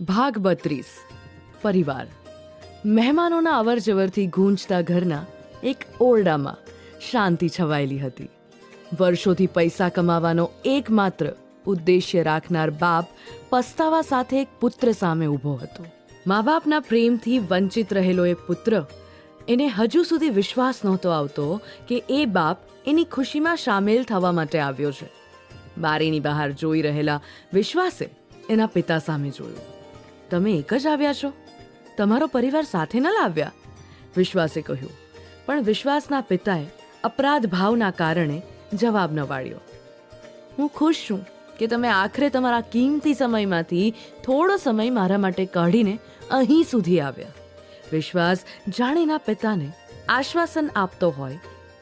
ભાગ બત્રીસ. પરિવાર. મહેમાનોના અવરજવરથી ગૂંજતા ઘરના એક ઓરડામાં શાંતિ છવાયેલી હતી. વર્ષોથી પૈસા કમાવાનો એકમાત્ર ઉદ્દેશ્ય રાખનાર બાપ પસ્તાવા સાથે એક પુત્ર સામે ઊભો હતો. મા બાપના પ્રેમથી વંચિત રહેલો એ પુત્ર એને હજુ સુધી વિશ્વાસ નહોતો આવતો કે એ બાપ એની ખુશીમાં સામેલ થવા માટે આવ્યો છે. બારીની બહાર જોઈ રહેલા વિશ્વાસે એના પિતા સામે જોયું. તમે એક જ આવ્યા છો? તમારો પરિવાર સાથે ન લાવ્યા? વિશ્વાસે કહ્યું. પણ વિશ્વાસના પિતાએ અપરાધ ભાવના કારણે જવાબ ન વાળ્યો. હું ખુશ છું કે તમે આખરે તમારા કિંમતી સમયમાંથી થોડો સમય મારા માટે કાઢીને અહીં સુધી આવ્યા. વિશ્વાસ જાણીના પિતાને આશ્વાસન આપતો હોય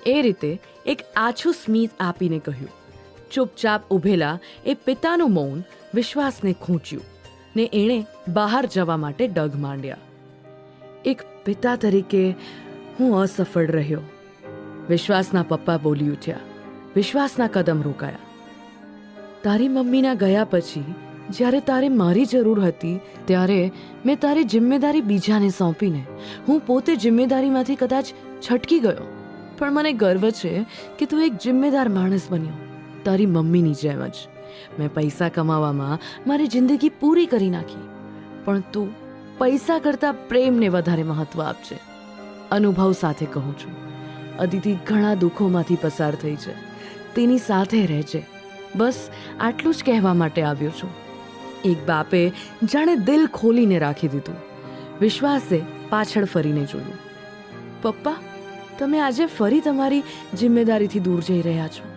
એ રીતે એક આછું સ્મિત આપીને કહ્યું. ચૂપચાપ ઊભેલા એ પિતાનું મૌન વિશ્વાસને ખૂંચ્યું. ને એણે બહાર જવા માટે ડગ માંડ્યા. એક પિતા તરીકે હું અસફળ રહ્યો. વિશ્વાસના પપ્પા બોલી ઉઠ્યા. વિશ્વાસના કદમ રોકાયા. તારી મમ્મીના ગયા પછી, જ્યારે તારે મારી જરૂર હતી, ત્યારે મેં તારી જિમ્મેદારી બીજાને સોંપીને હું પોતે જિમ્મેદારીમાંથી કદાચ છટકી ગયો. પણ મને ગર્વ છે કે તું એક જિમ્મેદાર માણસ બન્યો. તારી મમ્મીની જેમ જ. મેં પૈસા કમાવામાં મારી જિંદગી પૂરી કરી નાખી, પણ તું પૈસા કરતાં પ્રેમને વધારે મહત્વ આપજે. અનુભવ સાથે કહું છું, અદિતિ ઘણા દુઃખોમાંથી પસાર થઈ છે. તેની સાથે રહેજે. બસ આટલું જ કહેવા માટે આવ્યો છું. એક બાપે જાણે દિલ ખોલીને રાખી દીધું. વિશ્વાસે પાછળ ફરીને જોયું. પપ્પા, તમે આજે ફરી તમારી જિમ્મેદારીથી દૂર જઈ રહ્યા છો.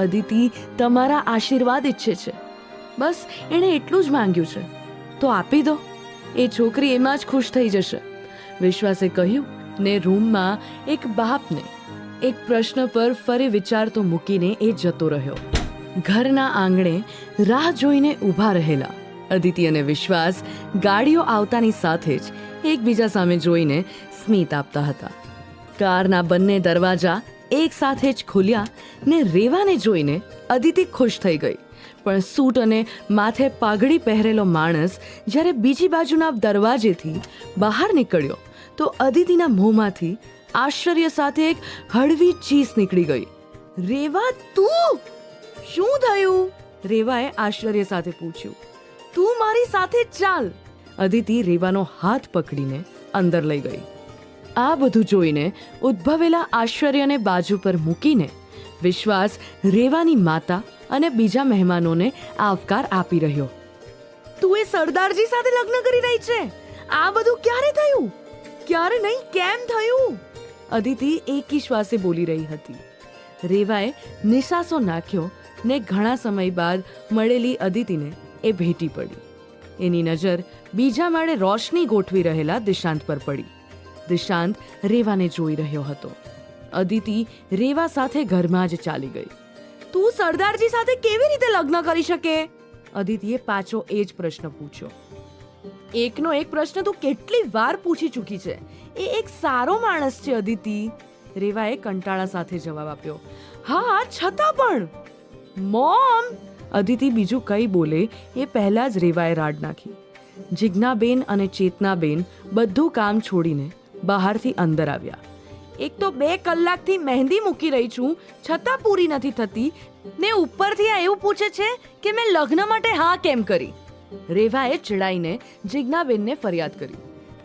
અદિતિ તમારા આશીર્વાદ ઈચ્છે છે. બસ, એણે એટલું જ માંગ્યું છે. તો આપી દો. એ છોકરી એમાં જ ખુશ થઈ જશે. વિશ્વાસે કહ્યું, ને રૂમમાં એક બાપને એક પ્રશ્ન પર ફરી વિચારતો મૂકીને એ જતો રહ્યો. ઘરના આંગણે રાહ જોઈને ઊભા રહેલા. અદિતિ અને વિશ્વાસ ગાડીઓ આવતાની સાથે જ એકબીજા સામે જોઈને સ્મિત આપતા હતા. કારના બંને દરવાજા એક સાથે જ ખુલ્યા ને રેવાને જોઈને અદિતિ ખુશ થઈ ગઈ. પણ સૂટ અને માથે પાઘડી પહેરેલો માણસ જ્યારે બીજી બાજુના દરવાજેથી બહાર નીકળ્યો, તો અદિતિના મોંમાંથી આશ્ચર્ય સાથે એક હળવી ચીસ નીકળી ગઈ. રેવા, તું? શું થયું? રેવાએ આશ્ચર્ય સાથે પૂછ્યું. તું મારી સાથે ચાલ. અદિતિ રેવાનો હાથ પકડીને અંદર લઈ ગઈ. આ બધું જોઈને ઉદ્ભવેલા આશ્ચર્યને બાજુ પર મૂકીને વિશ્વાસ રેવાની માતા અને બીજા મહેમાનોને આવકાર આપી રહ્યો. તું એ સરદારજી સાથે લગ્ન કરી રહી છે? આ બધું ક્યારે થયું? ક્યારે નહીં, કેમ થયું? અદિતિ એકી શ્વાસે બોલી રહી હતી. રેવાએ નિશાસો નાખ્યો ને ઘણા સમય બાદ મળેલી અદિતિને એ ભેટી પડી. એની નજર બીજા માળે રોશની ગોઠવી રહેલા દિશાંત પર પડી. દિશાંત રેવાને જોઈ રહ્યો હતો. અદિતિ રેવા સાથે ઘરમાં જ ચાલી ગઈ. તું સરદારજી સાથે કેવી રીતે લગ્ન કરી શકે? અદિતિએ પાછો એ જ પ્રશ્ન પૂછ્યો. એકનો એક પ્રશ્ન તું કેટલી વાર પૂછી ચૂકી છે? એ એક સારો માણસ છે, અદિતિ. રેવાએ કંટાળા સાથે જવાબ આપ્યો. હા, છતાં પણ. મોમ. અદિતિ બીજું કઈ બોલે એ પહેલા જ રેવાએ રાડ નાખી. જિજ્ઞાબેન અને ચેતનાબેન બધું કામ છોડીને બહારથી અંદર આવ્યા. એક તો બે કલાકથી મહેંદી મૂકી રહી છું, છતાં પૂરી નથી થતી. ને ઉપરથી આ એવું પૂછે છે કે મેં લગ્ન માટે હા કેમ કરી? રેવાએ ચડાઈને જિજ્ઞાબેનને ફરિયાદ કરી.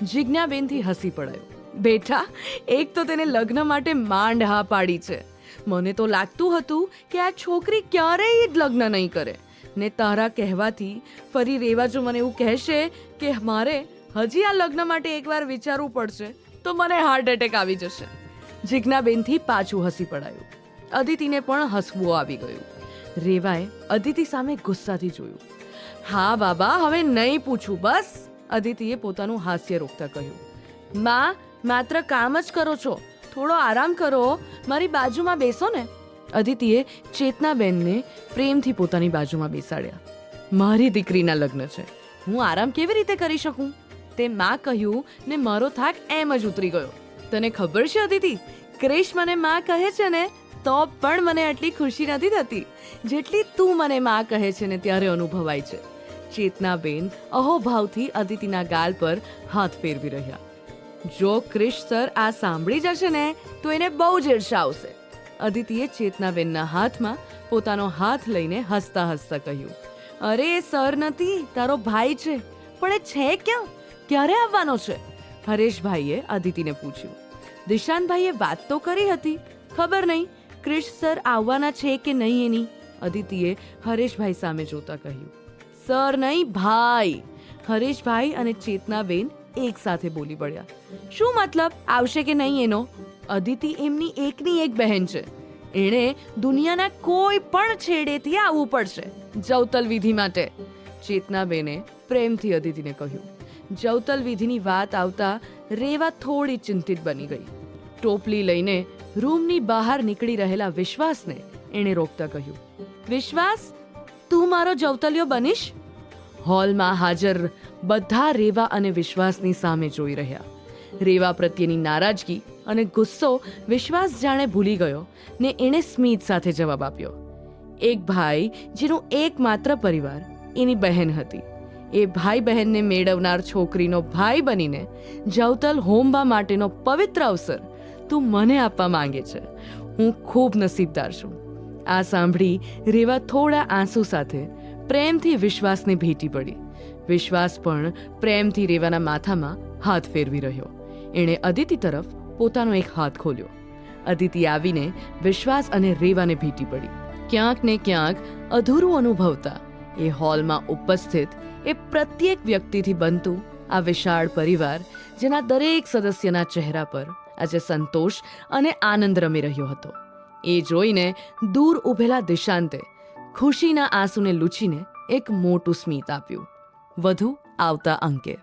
જિજ્ઞાબેનથી હસી પડાયો. બેટા, એક તો તેને લગ્ન માટે માંડ હા પાડી છે. મને તો લાગતું હતું કે આ છોકરી ક્યારેય જ લગ્ન નહીં કરે. ને તારા કહેવાથી ફરી રેવા જો મને એવું કહેશે કે મારે હજી આ લગ્ન માટે એકવાર વિચારવું પડશે. તો મને હાર્ટ એટેક આવી જશે. જિજ્ઞાબેનથી પાછું હસી પડાયું. અદિતિને પણ હસવું આવી ગયું. રેવાએ અદિતિ સામે ગુસ્સાથી જોયું. હા બાબા, હવે નહીં પૂછું, બસ. અદિતિએ પોતાનું હાસ્ય રોકતા કહ્યું. માં, માત્ર કામ જ કરો છો. થોડો આરામ કરો. મારી બાજુમાં બેસો ને. અદિતિએ ચેતનાબેનને પ્રેમથી પોતાની બાજુમાં બેસાડ્યા. મારી દીકરીના લગ્ન છે. હું આરામ કેવી રીતે કરી શકું? તે માં કહ્યું ને મારો થાક એમ જ ઉતરી ગયો. તને ખબર છે અદિતિ? ક્રિશ મને માં કહે છે ને, તો પણ મને આટલી ખુશી નથી થતી. જેટલી તું મને માં કહે છે ને, ત્યારે અનુભવાય છે. ચેતનાબેન અહોભાવથી અદિતિના ગાલ પર હાથ ફેરવી રહ્યા. જો ક્રિશ સર આ સાંભળી જશે ને, તો એને બહુ જ ઈર્ષા આવશે અદિતિએ ચેતનાબેનના હાથમાં પોતાનો હાથ લઈને હસતા હસતા કહ્યું. અરે, સર નથી, તારો ભાઈ છે. પણ એ છે ક્યાં? ક્યારે આવવાનો છે? હરેશભાઈએ અદિતિને પૂછ્યું. દિશાંતભાઈએ વાત તો કરી હતી. ખબર નહીં, ક્રિશ સર આવવાના છે કે નહીં એની? અદિતિએ હરેશભાઈ સામે જોતા કહ્યું. સર નહીં, ભાઈ. હરેશભાઈ અને ચેતનાબેન એક સાથે બોલી પડ્યા. શું મતલબ? આવશે કે નહીં એનો? અદિતિ એમની એકની એક બહેન છે. એણે દુનિયાના કોઈ પણ છેડેથી આવવું પડશે જવતલ વિધિ માટે. ચેતનાબેને પ્રેમથી અદિતિને કહ્યું. જવતલ વિધિની વાત આવતા રેવા થોડી ચિંતિત બની ગઈ. ટોપલી લઈને રૂમની બહાર નીકળી રહેલા વિશ્વાસને એણે રોકતા કહ્યું, વિશ્વાસ, તું મારો જવતલિયો બનીશ? હોલમાં હાજર બધા રેવા અને વિશ્વાસની સામે જોઈ રહ્યા. રેવા પ્રત્યેની નારાજગી અને ગુસ્સો વિશ્વાસ જાણે ભૂલી ગયો ને એણે સ્મિત સાથે જવાબ આપ્યો, એક ભાઈ જેનું એકમાત્ર પરિવાર એની બહેન હતી. એ ભાઈ બહેનને મેળવનાર છોકરીનો ભાઈ બનીને જવતલ હોમવા માટેનો પવિત્ર અવસર તું મને આપવા માંગે છે. હું ખૂબ નસીબદાર છું. આ સાંભળી રેવા થોડા આંસુ સાથે પ્રેમથી વિશ્વાસને ભેટી પડી. વિશ્વાસ પણ પ્રેમથી રેવાના માથામાં હાથ ફેરવી રહ્યો. એણે અદિતિ તરફ પોતાનો એક હાથ ખોલ્યો. અદિતિ આવીને વિશ્વાસ અને રેવાને ભેટી પડી. ક્યાંક ને ક્યાંક અધૂરું અનુભવતા એ હોલમાં ઉપસ્થિત એ પ્રત્યેક વ્યક્તિથી બનતું આ વિશાળ પરિવાર જેના દરેક સદસ્યના ચહેરા પર આજે સંતોષ અને આનંદ રમી રહ્યો હતો. એ જોઈને દૂર ઊભેલા દિશાંતે ખુશીના આંસુને લૂછીને એક મોટું સ્મિત આપ્યું. વધુ આવતા અંકે